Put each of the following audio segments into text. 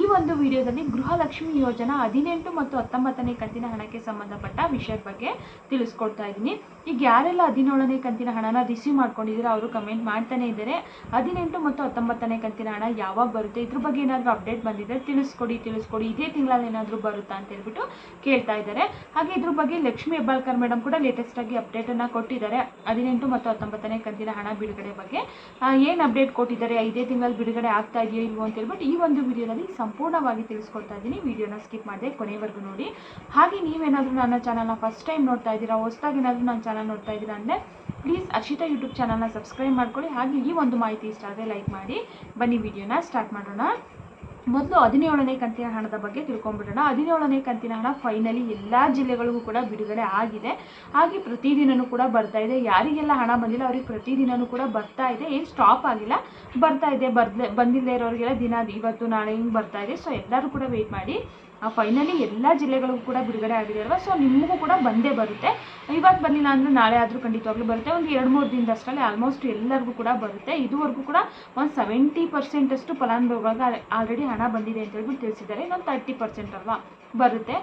ಈ ಒಂದು ವಿಡಿಯೋದಲ್ಲಿ ಗೃಹಲಕ್ಷ್ಮಿ ಯೋಜನಾ ಹದಿನೆಂಟು ಮತ್ತು ಹತ್ತೊಂಬತ್ತನೇ ಕಂತಿನ ಹಣಕ್ಕೆ ಸಂಬಂಧಪಟ್ಟ ವಿಷಯದ ಬಗ್ಗೆ ತಿಳಿಸ್ಕೊಡ್ತಾ ಇದ್ದೀನಿ. ಈಗ ಯಾರೆಲ್ಲ ಹದಿನೇಳನೇ ಕಂತಿನ ಹಣನ ರಿಸೀವ್ ಮಾಡ್ಕೊಂಡಿದ್ದೀರಾ ಅವರು ಕಮೆಂಟ್ ಮಾಡ್ತಾನೆ ಇದ್ದಾರೆ. ಹದಿನೆಂಟು ಮತ್ತು ಹತ್ತೊಂಬತ್ತನೇ ಕಂತಿನ ಹಣ ಯಾವಾಗ ಬರುತ್ತೆ? ಇದ್ರ ಬಗ್ಗೆ ಏನಾದರೂ ಅಪ್ಡೇಟ್ ಬಂದಿದ್ರೆ ತಿಳಿಸ್ಕೊಡಿ ತಿಳಿಸ್ಕೊಡಿ. ಇದೇ ತಿಂಗಳಲ್ಲಿ ಏನಾದರೂ ಬರುತ್ತಾ ಅಂತ ಹೇಳ್ಬಿಟ್ಟು ಕೇಳ್ತಾ ಇದ್ದಾರೆ. ಹಾಗೆ ಇದ್ರ ಬಗ್ಗೆ ಲಕ್ಷ್ಮಿ ಹೆಬ್ಬಾಳ್ಕರ್ ಮೇಡಮ್ ಕೂಡ ಲೇಟೆಸ್ಟ್ ಆಗಿ ಅಪ್ಡೇಟ್ ಅನ್ನ ಕೊಟ್ಟಿದ್ದಾರೆ. ಹದಿನೆಂಟು ಮತ್ತು ಹತ್ತೊಂಬತ್ತನೇ ಕಂತಿನ ಹಣ ಬಿಡುಗಡೆ ಬಗ್ಗೆ. ಏನು ಅಪ್ಡೇಟ್ ಕೊಟ್ಟಿದ್ದಾರೆ? ಇದೇ ತಿಂಗಳಲ್ಲಿ ಬಿಡುಗಡೆ ಆಗ್ತಾ ಇದೆಯೋ ಇಲ್ವೋ ಅಂತ ಹೇಳ್ಬಿಟ್ಟು ಈ ಒಂದು ವಿಡಿಯೋದಲ್ಲಿ ಸಂಪೂರ್ಣವಾಗಿ ತಿಳಿಸ್ಕೊಡ್ತಾ ಇದ್ದೀನಿ. ವಿಡಿಯೋನ ಸ್ಕಿಪ್ ಮಾಡಿದೆ ಕೊನೆವರೆಗೂ ನೋಡಿ. ಹಾಗೆ ನೀವೇನಾದರೂ ನನ್ನ ಚಾನಲ್ನ ಫಸ್ಟ್ ಟೈಮ್ ನೋಡ್ತಾ ಇದ್ದೀರಾ, ಹೊಸದಾಗಿ ಏನಾದರೂ ನನ್ನ ಚಾನಲ್ ನೋಡ್ತಾ ಇದ್ದೀರಾ ಅಂದರೆ ಪ್ಲೀಸ್ ಅರ್ಷಿತಾ ಯೂಟ್ಯೂಬ್ ಚಾನಲ್ನ ಸಬ್ಸ್ಕ್ರೈಬ್ ಮಾಡ್ಕೊಳ್ಳಿ. ಹಾಗೆ ಈ ಒಂದು ಮಾಹಿತಿ ಇಷ್ಟ ಆದರೆ ಲೈಕ್ ಮಾಡಿ. ಬನ್ನಿ, ವಿಡಿಯೋನ ಸ್ಟಾರ್ಟ್ ಮಾಡೋಣ. ಮೊದಲು ಹದಿನೇಳನೇ ಕಂತಿನ ಹಣದ ಬಗ್ಗೆ ತಿಳ್ಕೊಂಡ್ಬಿಡೋಣ. ಹದಿನೇಳನೇ ಕಂತಿನ ಹಣ ಫೈನಲಿ ಎಲ್ಲ ಜಿಲ್ಲೆಗಳಿಗೂ ಕೂಡ ಬಿಡುಗಡೆ ಆಗಿದೆ. ಹಾಗೆ ಪ್ರತಿದಿನನೂ ಕೂಡ ಬರ್ತಾ ಇದೆ. ಯಾರಿಗೆಲ್ಲ ಹಣ ಬಂದಿಲ್ಲ, ಅವ್ರಿಗೆ ಪ್ರತಿದಿನನೂ ಕೂಡ ಬರ್ತಾ ಇದೆ. ಏನು ಸ್ಟಾಪ್ ಆಗಿಲ್ಲ. ಬರ್ತಾ ಇದೆ. ಬರ್ದೇ ಬಂದಿಲ್ಲದೆ ಇರೋರಿಗೆಲ್ಲ ದಿನ, ಇವತ್ತು, ನಾಳೆ ಹಿಂಗೆ ಬರ್ತಾ ಇದೆ. ಸೊ ಎಲ್ಲರೂ ಕೂಡ ವೆಯ್ಟ್ ಮಾಡಿ. ಫೈನಲಿ ಎಲ್ಲ ಜಿಲ್ಲೆಗಳಿಗೂ ಕೂಡ ಬಿಡುಗಡೆ ಆಗಿದೆ ಅಲ್ವಾ ಸೊ ನಿಮಗೂ ಕೂಡ ಬಂದೇ ಬರುತ್ತೆ. ಇವತ್ತು ಬಂದಿಲ್ಲ ಅಂದರೆ ನಾಳೆ ಆದರೂ ಖಂಡಿತವಾಗ್ಲೂ ಬರುತ್ತೆ. ಒಂದು ಎರಡು ಮೂರು ದಿನದಷ್ಟರಲ್ಲಿ ಆಲ್ಮೋಸ್ಟ್ ಎಲ್ಲರಿಗೂ ಕೂಡ ಬರುತ್ತೆ. ಇದುವರೆಗೂ ಕೂಡ ಒಂದು ಸೆವೆಂಟಿ ಪರ್ಸೆಂಟಷ್ಟು ಫಲಾನುಭವಿಗಳಿಗೆ ಆಲ್ರೆಡಿ ಹಣ ಬಂದಿದೆ ಅಂತ ಹೇಳ್ಬಿಟ್ಟು ತಿಳಿಸಿದ್ದಾರೆ. ಇನ್ನೊಂದು ತರ್ಟಿ ಪರ್ಸೆಂಟ್ ಅಲ್ವಾ ಬರುತ್ತೆ.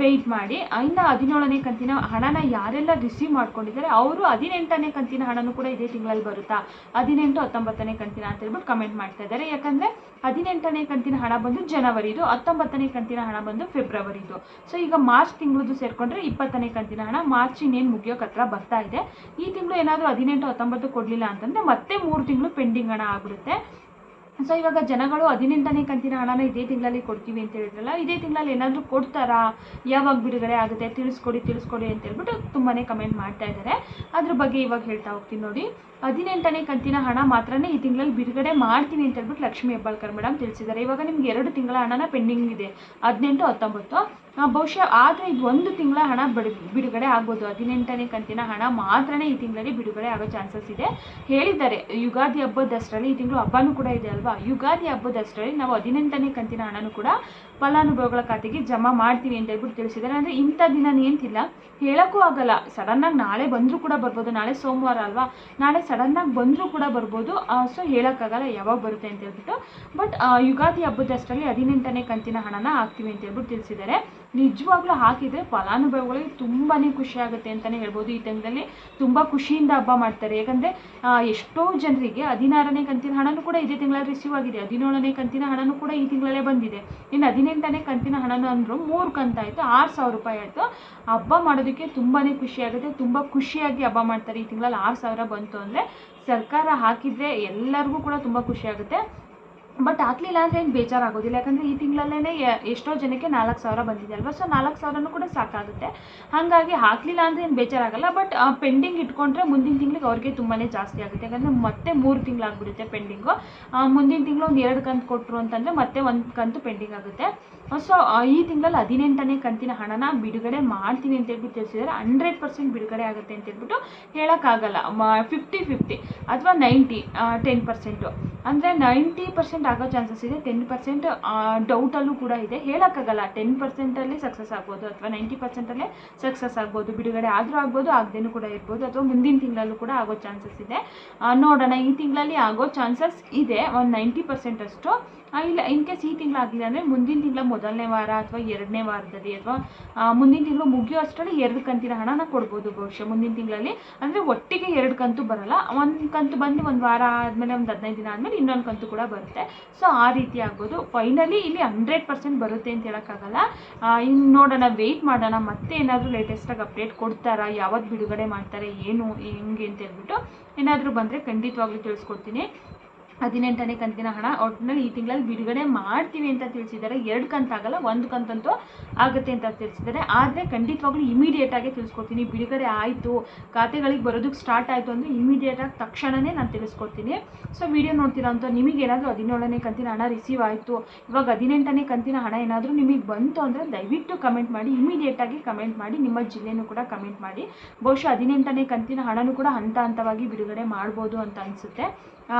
ವೆಯ್ಟ್ ಮಾಡಿ. ಇನ್ನು ಹದಿನೇಳನೇ ಕಂತಿನ ಹಣನ ಯಾರೆಲ್ಲ ರಿಸೀವ್ ಮಾಡ್ಕೊಂಡಿದ್ದಾರೆ, ಅವರು ಹದಿನೆಂಟನೇ ಕಂತಿನ ಹಣನೂ ಕೂಡ ಇದೇ ತಿಂಗಳಲ್ಲಿ ಬರುತ್ತಾ? ಹದಿನೆಂಟು, ಹತ್ತೊಂಬತ್ತನೇ ಕಂತಿನ ಅಂತ ಹೇಳ್ಬಿಟ್ಟು ಕಮೆಂಟ್ ಮಾಡ್ತಾ ಇದ್ದಾರೆ. ಯಾಕಂದರೆ ಹದಿನೆಂಟನೇ ಕಂತಿನ ಹಣ ಬಂದು ಜನವರಿದು, ಹತ್ತೊಂಬತ್ತನೇ ಕಂತಿನ ಹಣ ಬಂದು ಫೆಬ್ರವರಿದು. ಸೊ ಈಗ ಮಾರ್ಚ್ ತಿಂಗಳದ್ದು ಸೇರಿಕೊಂಡ್ರೆ ಇಪ್ಪತ್ತನೇ ಕಂತಿನ ಹಣ. ಮಾರ್ಚ್ ಇನ್ನೇನು ಮುಗಿಯೋಕೆ ಹತ್ರ ಬರ್ತಾ ಇದೆ. ಈ ತಿಂಗಳು ಏನಾದರೂ ಹದಿನೆಂಟು ಹತ್ತೊಂಬತ್ತು ಕೊಡಲಿಲ್ಲ ಅಂತಂದರೆ ಮತ್ತೆ ಮೂರು ತಿಂಗಳು ಪೆಂಡಿಂಗ್ ಹಣ ಆಗಿಬಿಡುತ್ತೆ. ಸೊ ಇವಾಗ ಜನಗಳು ಹದಿನೆಂಟನೇ ಕಂತಿನ ಹಣನ ಇದೇ ತಿಂಗಳಲ್ಲಿ ಕೊಡ್ತೀವಿ ಅಂತ ಹೇಳಿದ್ರಲ್ಲ, ಇದೇ ತಿಂಗಳಲ್ಲಿ ಏನಾದರೂ ಕೊಡ್ತಾರಾ? ಯಾವಾಗ ಬಿಡುಗಡೆ ಆಗುತ್ತೆ? ತಿಳಿಸ್ಕೊಡಿ ತಿಳಿಸ್ಕೊಡಿ ಅಂತ ಹೇಳ್ಬಿಟ್ಟು ತುಂಬಾ ಕಮೆಂಟ್ ಮಾಡ್ತಾ ಇದ್ದಾರೆ ಅದ್ರ ಬಗ್ಗೆ ಇವಾಗ ಹೇಳ್ತಾ ಹೋಗ್ತೀನಿ ನೋಡಿ. ಹದಿನೆಂಟನೇ ಕಂತಿನ ಹಣ ಮಾತ್ರನೇ ಈ ತಿಂಗಳಲ್ಲಿ ಬಿಡುಗಡೆ ಮಾಡ್ತೀನಿ ಅಂತ ಹೇಳ್ಬಿಟ್ಟು ಲಕ್ಷ್ಮಿ ಹೆಬ್ಬಾಳ್ಕರ್ ಮೇಡಮ್ ತಿಳಿಸಿದ್ದಾರೆ. ಇವಾಗ ನಿಮ್ಗೆ ಎರಡು ತಿಂಗಳ ಹಣನ ಪೆಂಡಿಂಗ್ ಇದೆ. ಹದಿನೆಂಟು, ಹತ್ತೊಂಬತ್ತು. ಬಹುಶಃ ಆದರೆ ಇದು ಒಂದು ತಿಂಗಳ ಹಣ ಬಿಡು, ಬಿಡುಗಡೆ ಆಗ್ಬೋದು. ಹದಿನೆಂಟನೇ ಕಂತಿನ ಹಣ ಮಾತ್ರನೇ ಈ ತಿಂಗಳಲ್ಲಿ ಬಿಡುಗಡೆ ಆಗೋ ಚಾನ್ಸಸ್ ಇದೆ. ಹೇಳಿದ್ದಾರೆ. ಯುಗಾದಿ ಹಬ್ಬದಷ್ಟರಲ್ಲಿ ಈ ತಿಂಗಳು ಹಬ್ಬನೂ ಕೂಡ ಇದೆ ಅಲ್ವಾ? ಯುಗಾದಿ ಹಬ್ಬದಷ್ಟರಲ್ಲಿ ನಾವು ಹದಿನೆಂಟನೇ ಕಂತಿನ ಹಣನೂ ಕೂಡ ಫಲಾನುಭವಿಗಳ ಖಾತೆಗೆ ಜಮಾ ಮಾಡ್ತೀವಿ ಅಂತ ಹೇಳ್ಬಿಟ್ಟು ತಿಳಿಸಿದ್ದಾರೆ. ಅಂದರೆ ಇಂಥ ದಿನ ನಿಂತಿಲ್ಲ. ಹೇಳೋಕ್ಕೂ ಆಗಲ್ಲ. ಸಡನ್ನಾಗಿ ನಾಳೆ ಬಂದರೂ ಕೂಡ ಬರ್ಬೋದು. ನಾಳೆ ಸೋಮವಾರ ಅಲ್ವಾ? ನಾಳೆ ಸಡನ್ನಾಗಿ ಬಂದರೂ ಕೂಡ ಬರ್ಬೋದು. ಸೊ ಹೇಳೋಕ್ಕಾಗಲ್ಲ ಯಾವಾಗ ಬರುತ್ತೆ ಅಂತ ಹೇಳ್ಬಿಟ್ಟು. ಬಟ್ ಯುಗಾದಿ ಹಬ್ಬದಷ್ಟರಲ್ಲಿ ಹದಿನೆಂಟನೇ ಕಂತಿನ ಹಣನ ಹಾಕ್ತೀವಿ ಅಂತ ಹೇಳ್ಬಿಟ್ಟು ತಿಳಿಸಿದ್ದಾರೆ. ನಿಜವಾಗ್ಲೂ ಹಾಕಿದರೆ ಫಲಾನುಭವಿಗಳಿಗೆ ತುಂಬಾ ಖುಷಿ ಆಗುತ್ತೆ ಅಂತಲೇ ಹೇಳ್ಬೋದು. ಈ ತಂಗದಲ್ಲಿ ತುಂಬ ಖುಷಿಯಿಂದ ಹಬ್ಬ ಮಾಡ್ತಾರೆ. ಯಾಕಂದರೆ ಎಷ್ಟೋ ಜನರಿಗೆ ಹದಿನಾರನೇ ಕಂತಿನ ಹಣನೂ ಕೂಡ ಇದೇ ತಿಂಗಳಲ್ಲಿ ರಿಸೀವ್ ಆಗಿದೆ ಹದಿನೇಳನೇ ಕಂತಿನ ಹಣನೂ ಕೂಡ ಈ ತಿಂಗಳಲ್ಲೇ ಬಂದಿದೆ. ಇನ್ನು ಹದಿನೆಂಟನೇ ಕಂತಿನ ಹಣನ ಅಂದರು ಮೂರು ಕಂತಾಯಿತು ಆರು ಸಾವಿರ ರೂಪಾಯಿ ಆಯಿತು. ಹಬ್ಬ ಮಾಡೋದಕ್ಕೆ ತುಂಬಾನೇ ಖುಷಿ ಆಗುತ್ತೆ ತುಂಬ ಖುಷಿಯಾಗಿ ಹಬ್ಬ ಮಾಡ್ತಾರೆ ಈ ತಿಂಗಳಲ್ಲಿ. ಆರು ಸಾವಿರ ಬಂತು ಅಂದರೆ ಸರ್ಕಾರ ಹಾಕಿದರೆ ಎಲ್ಲರಿಗೂ ಕೂಡ ತುಂಬ ಖುಷಿ ಆಗುತ್ತೆ ಬಟ್ ಹಾಕ್ಲಿಲ್ಲ ಅಂದರೆ ಏನು ಬೇಜಾರಾಗೋದಿಲ್ಲ. ಯಾಕಂದರೆ ಈ ತಿಂಗಳಲ್ಲೇ ಎಷ್ಟೋ ಜನಕ್ಕೆ ನಾಲ್ಕು ಸಾವಿರ ಬಂದಿದೆ ಅಲ್ವಾ? ಸೊ ನಾಲ್ಕು ಸಾವಿರನೂ ಕೂಡ ಸಾಕಾಗುತ್ತೆ. ಹಾಗಾಗಿ ಆಗಲಿಲ್ಲ ಅಂದರೆ ಏನು ಬೇಜಾರಾಗಲ್ಲ. ಬಟ್ ಪೆಂಡಿಂಗ್ ಇಟ್ಕೊಂಡ್ರೆ ಮುಂದಿನ ತಿಂಗಳಿಗೆ ಅವ್ರಿಗೆ ತುಂಬಾ ಜಾಸ್ತಿ ಆಗುತ್ತೆ. ಯಾಕಂದರೆ ಮತ್ತೆ ಮೂರು ತಿಂಗಳಾಗ್ಬಿಡುತ್ತೆ ಪೆಂಡಿಂಗು ಮುಂದಿನ ತಿಂಗಳು ಒಂದು ಎರಡು ಕಂತು ಕೊಟ್ಟರು ಅಂತಂದರೆ ಮತ್ತೆ ಒಂದು ಕಂತು ಪೆಂಡಿಂಗ್ ಆಗುತ್ತೆ. ಸೊ ಈ ತಿಂಗಳಲ್ಲಿ ಹದಿನೆಂಟನೇ ಕಂತಿನ ಹಣನ ಬಿಡುಗಡೆ ಮಾಡ್ತೀನಿ ಅಂತ ಹೇಳ್ಬಿಟ್ಟು ತಿಳಿಸಿದ್ರೆ. ಹಂಡ್ರೆಡ್ ಪರ್ಸೆಂಟ್ ಬಿಡುಗಡೆ ಆಗುತ್ತೆ ಅಂತ ಹೇಳ್ಬಿಟ್ಟು ಹೇಳೋಕ್ಕಾಗಲ್ಲ. ಫಿಫ್ಟಿ ಫಿಫ್ಟಿ ಅಥವಾ ನೈಂಟಿ ಟೆನ್ ಪರ್ಸೆಂಟು. ಅಂದರೆ ನೈಂಟಿ ಪರ್ಸೆಂಟ್ ಆಗೋ ಚಾನ್ಸಸ್ ಇದೆ ಟೆನ್ ಪರ್ಸೆಂಟ್ ಡೌಟಲ್ಲೂ ಕೂಡ ಇದೆ. ಹೇಳೋಕ್ಕಾಗಲ್ಲ ಟೆನ್ ಪರ್ಸೆಂಟಲ್ಲಿ ಸಕ್ಸಸ್ ಆಗ್ಬೋದು ಅಥವಾ ನೈಂಟಿ ಪರ್ಸೆಂಟಲ್ಲೇ ಸಕ್ಸಸ್ ಆಗ್ಬೋದು ಬಿಡುಗಡೆ ಆದರೂ ಆಗ್ಬೋದು ಆಗದೇನೂ ಕೂಡ ಇರ್ಬೋದು ಅಥವಾ ಮುಂದಿನ ತಿಂಗಳಲ್ಲೂ ಕೂಡ ಆಗೋ ಚಾನ್ಸಸ್ ಇದೆ. ನೋಡೋಣ ಈ ತಿಂಗಳಲ್ಲಿ ಆಗೋ ಚಾನ್ಸಸ್ ಇದೆ ಒಂದು ನೈಂಟಿ ಪರ್ಸೆಂಟ್ ಅಷ್ಟು. ಆ, ಇಲ್ಲ ಇನ್ ಕೇಸ್ ಈ ತಿಂಗಳು ಆಗಿಲ್ಲ ಅಂದರೆ ಮುಂದಿನ ತಿಂಗಳ ಮೊದಲನೇ ವಾರ ಅಥವಾ ಎರಡನೇ ವಾರದಲ್ಲಿ ಅಥವಾ ಮುಂದಿನ ತಿಂಗಳು ಮುಗಿಯೋ ಅಷ್ಟರಲ್ಲಿ ಎರಡು ಕಂತಿನ ಹಣನ ಕೊಡ್ಬೋದು ಬಹುಶಃ ಮುಂದಿನ ತಿಂಗಳಲ್ಲಿ. ಅಂದರೆ ಒಟ್ಟಿಗೆ ಎರಡು ಕಂತು ಬರಲ್ಲ. ಒಂದು ಕಂತು ಬಂದು ಒಂದು ವಾರ ಆದಮೇಲೆ ಒಂದು ಹದಿನೈದು ದಿನ ಆದಮೇಲೆ ಇನ್ನೊಂದು ಕಂತು ಕೂಡ ಬರುತ್ತೆ. ಸೊ ಆ ರೀತಿ ಆಗ್ಬೋದು. ಫೈನಲಿ ಇಲ್ಲಿ ಹಂಡ್ರೆಡ್ ಪರ್ಸೆಂಟ್ ಬರುತ್ತೆ ಅಂತ ಹೇಳೋಕ್ಕಾಗಲ್ಲ. ಇನ್ನು ನೋಡೋಣ ವೆಯ್ಟ್ ಮಾಡೋಣ. ಮತ್ತೆ ಏನಾದರೂ ಲೇಟೆಸ್ಟಾಗಿ ಅಪ್ಡೇಟ್ ಕೊಡ್ತಾರಾ? ಯಾವತ್ತು ಬಿಡುಗಡೆ ಮಾಡ್ತಾರೆ? ಏನು? ಹೆಂಗೆ ಅಂತ ಹೇಳ್ಬಿಟ್ಟು ಏನಾದರೂ ಬಂದರೆ ಖಂಡಿತವಾಗ್ಲೂ ತಿಳಿಸ್ಕೊಡ್ತೀನಿ. ಹದಿನೆಂಟನೇ ಕಂತಿನ ಹಣ ಒಟ್ಟಿನಲ್ಲಿ ಈ ತಿಂಗಳಲ್ಲಿ ಬಿಡುಗಡೆ ಮಾಡ್ತೀವಿ ಅಂತ ತಿಳಿಸಿದ್ದಾರೆ. ಎರಡು ಕಂತಾಗಲ್ಲ ಒಂದು ಕಂತಂತೂ ಆಗುತ್ತೆ ಅಂತ ತಿಳಿಸಿದ್ದಾರೆ. ಆದರೆ ಖಂಡಿತವಾಗ್ಲೂ ಇಮಿಡಿಯೇಟಾಗಿ ತಿಳಿಸ್ಕೊಡ್ತೀನಿ. ಬಿಡುಗಡೆ ಆಯಿತು ಖಾತೆಗಳಿಗೆ ಬರೋದಕ್ಕೆ ಸ್ಟಾರ್ಟ್ ಆಯಿತು ಅಂದರೆ ಇಮಿಡಿಯೇಟಾಗಿ ತಕ್ಷಣವೇ ನಾನು ತಿಳಿಸ್ಕೊಡ್ತೀನಿ. ಸೊ ವಿಡಿಯೋ ನೋಡ್ತೀರಾ ಅಂತ ನಿಮಗೆ ಏನಾದರೂ ಹದಿನೇಳನೇ ಕಂತಿನ ಹಣ ರಿಸೀವ್ ಆಯಿತು ಇವಾಗ ಹದಿನೆಂಟನೇ ಕಂತಿನ ಹಣ ಏನಾದರೂ ನಿಮಗೆ ಬಂತು ಅಂದರೆ ದಯವಿಟ್ಟು ಕಮೆಂಟ್ ಮಾಡಿ ಇಮಿಡಿಯೇಟಾಗಿ ಕಮೆಂಟ್ ಮಾಡಿ ನಿಮ್ಮ ಜಿಲ್ಲೆನೂ ಕೂಡ ಕಮೆಂಟ್ ಮಾಡಿ. ಬಹುಶಃ ಹದಿನೆಂಟನೇ ಕಂತಿನ ಹಣನೂ ಕೂಡ ಹಂತ ಹಂತವಾಗಿ ಬಿಡುಗಡೆ ಮಾಡ್ಬೋದು ಅಂತ ಅನಿಸುತ್ತೆ. ಆ,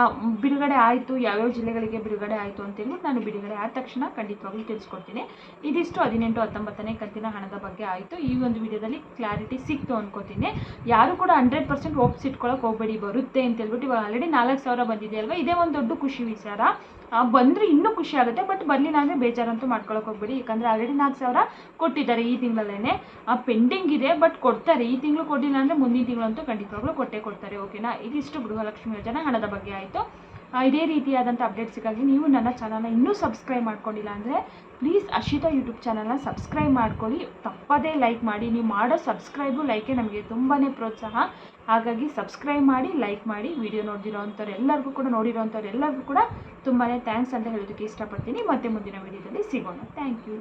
ಬಿಡುಗಡೆ ಆಯಿತು, ಯಾವ್ಯಾವ ಜಿಲ್ಲೆಗಳಿಗೆ ಬಿಡುಗಡೆ ಆಯಿತು ಅಂತೇಳ್ಬಿಟ್ಟು ನಾನು ಬಿಡುಗಡೆ ಆದ ತಕ್ಷಣ ಖಂಡಿತವಾಗ್ಲೂ ತಿಳಿಸ್ಕೊಡ್ತೀನಿ. ಇದಿಷ್ಟು ಹದಿನೆಂಟು ಹತ್ತೊಂಬತ್ತನೇ ಕಂತಿನ ಹಣದ ಬಗ್ಗೆ ಆಯಿತು. ಈ ಒಂದು ವಿಡಿಯೋದಲ್ಲಿ ಕ್ಲಾರಿಟಿ ಸಿಕ್ತು ಅನ್ಕೋತೀನಿ. ಯಾರು ಕೂಡ ಹಂಡ್ರೆಡ್ ಪರ್ಸೆಂಟ್ ಹೋಪ್ಸ್ ಇಟ್ಕೊಳಕ್ಕೆ ಹೋಗಬೇಡಿ, ಬರುತ್ತೆ ಅಂತ ಹೇಳ್ಬಿಟ್ಟು ಇವಾಗ ಆಲ್ರೆಡಿ ನಾಲ್ಕು ಸಾವಿರ ಬಂದಿದೆ ಅಲ್ವಾ? ಇದೇ ಒಂದು ದೊಡ್ಡ ಖುಷಿ ವಿಚಾರ. ಬಂದರೆ ಇನ್ನೂ ಖುಷಿ ಆಗುತ್ತೆ, ಬಟ್ ಬರಲಿಲ್ಲ ಅಂದರೆ ಬೇಜಾರಂತೂ ಮಾಡ್ಕೊಳಕ್ಕೆ ಹೋಗ್ಬೇಡಿ. ಯಾಕಂದರೆ ಆಲ್ರೆಡಿ ನಾಲ್ಕು ಸಾವಿರ ಕೊಟ್ಟಿದ್ದಾರೆ ಈ ತಿಂಗಳಲ್ಲೇ ಪೆಂಡಿಂಗ್ ಇದೆ, ಬಟ್ ಕೊಡ್ತಾರೆ. ಈ ತಿಂಗಳು ಕೊಟ್ಟಿಲ್ಲ ಅಂದರೆ ಮುಂದಿನ ತಿಂಗಳಂತೂ ಖಂಡಿತವಾಗ್ಲೂ ಕೊಟ್ಟೇ ಕೊಡ್ತಾರೆ ಓಕೆನಾ ಇದಿಷ್ಟು ಗೃಹಲಕ್ಷ್ಮಿ ಯೋಜನೆ ಹಣದ ಬಗ್ಗೆ ಆಯಿತು. ಇದೇ ರೀತಿಯಾದಂಥ ಅಪ್ಡೇಟ್ಸಿಗಾಗಿ ನೀವು ನನ್ನ ಚಾನಲ್ನ ಇನ್ನೂ ಸಬ್ಸ್ಕ್ರೈಬ್ ಮಾಡ್ಕೊಂಡಿಲ್ಲ ಅಂದರೆ ಪ್ಲೀಸ್ ಅಶಿತಾ ಯೂಟ್ಯೂಬ್ ಚಾನಲ್ನ ಸಬ್ಸ್ಕ್ರೈಬ್ ಮಾಡ್ಕೊಳ್ಳಿ. ತಪ್ಪದೇ ಲೈಕ್ ಮಾಡಿ. ನೀವು ಮಾಡೋ ಸಬ್ಸ್ಕ್ರೈಬು ಲೈಕೆ ನಮಗೆ ತುಂಬಾ ಪ್ರೋತ್ಸಾಹ. ಹಾಗಾಗಿ ಸಬ್ಸ್ಕ್ರೈಬ್ ಮಾಡಿ ಲೈಕ್ ಮಾಡಿ. ವಿಡಿಯೋ ನೋಡಿರೋ ಎಲ್ಲರಿಗೂ ಕೂಡ ನೋಡಿರೋ ಎಲ್ಲರಿಗೂ ಕೂಡ ತುಂಬಾ ಥ್ಯಾಂಕ್ಸ್ ಅಂತ ಹೇಳೋದಕ್ಕೆ ಇಷ್ಟಪಡ್ತೀನಿ. ಮತ್ತೆ ಮುಂದಿನ ವಿಡಿಯೋದಲ್ಲಿ ಸಿಗೋಣ. Thank you